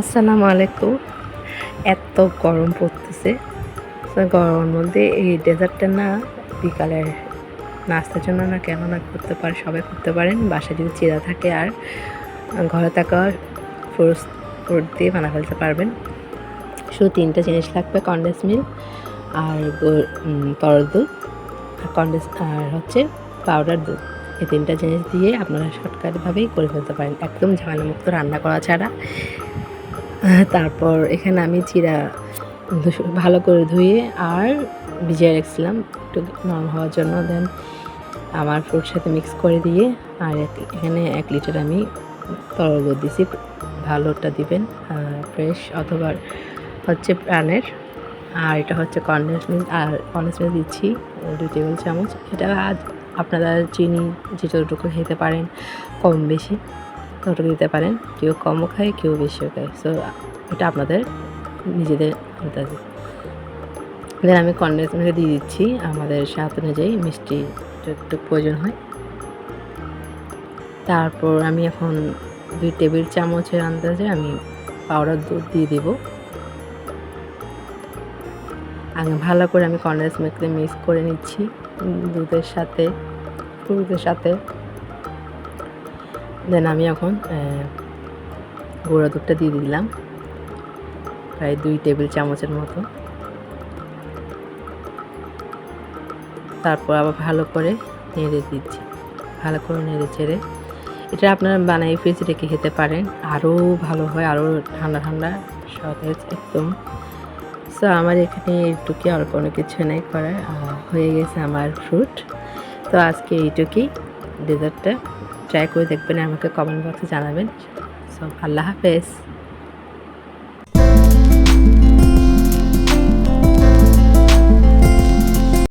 আসসালামু আলাইকুম। এত গরম পড়তেছে। গরমের মধ্যে এই ডেজার্টটা না বিকালের নাস্তার জন্য না কেন না করতে পারে, সবাই করতে পারেন। বাসায় যদি চিরা থাকে আর ঘরে থাকা ফ্রুটস ফ্রুট দিয়ে বানা ফেলতে পারবেন। শুধু তিনটা জিনিস লাগবে, কন্ডেন্স মিল্ক আর তরল দুধ আর কন্ডেন্স, আর হচ্ছে পাউডার দুধ। এই তিনটা জিনিস দিয়ে আপনারা শর্টকাটভাবেই করে ফেলতে পারেন। একদম ঝামেলামুক্ত রান্না করা ছাড়া। তারপর এখানে আমি চিরা ভালো করে ধুয়ে আর ভিজিয়ে রাখছিলাম, একটু নরম হওয়ার জন্য দেন আমার ফ্রুট সাথে মিক্স করে দিয়ে আর এখানে এক লিটার আমি তরল দুধ দিছি ভালোটা দিবেন ফ্রেশ অথবা হচ্ছে প্রাণের। আর এটা হচ্ছে কন্ডেন্স মিল্ক আর কন্ডেন্স মিল্ক দিচ্ছি দুই টেবিল চামচ। এটা আপনারা চিনি যেটুকু খেতে পারেন, কম বেশি। ততটুকু দিতে পারেন। কেউ কমও খায়, কেউ বেশিও খায়। সো এটা আপনাদের নিজেদের আন্দাজে। দেন আমি কন্ডেন্স মিল্ক দিয়ে দিচ্ছি। আমাদের স্বাদ অনুযায়ী মিষ্টি একটু প্রয়োজন হয়। তারপর আমি এখন দুই টেবিল চামচের আন্দাজে আমি পাউডার দুধ দিয়ে দেবো। আগে ভালো করে আমি কন্ডেন্স মিল্ককে মিক্স করে নিচ্ছি। দুধের সাথে দুধের সাথে। দেন আমি এখন গুঁড়ো দুধটা দিয়ে দিলাম। প্রায় দুই টেবিল চামচের মতো। তারপর আবার ভালো করে নেড়ে দিচ্ছি। ভালো করে নেড়ে ছেড়ে এটা আপনারা বানাই ফ্রিজে রেখে খেতে পারেন। আরও ভালো হয়, আরও ঠান্ডা ঠান্ডা সতেজ একদম। সো আমার এখানে এইটুকুই আর কোনো কিছু নেই করার। হয়ে গেছে আমার ফ্রুট তো আজকে এইটুকুই। ডেজার্টটা ট্রাই করে দেখবেন আমাকে কমেন্ট বক্সে জানাবেন। সব আল্লাহ হাফেজ।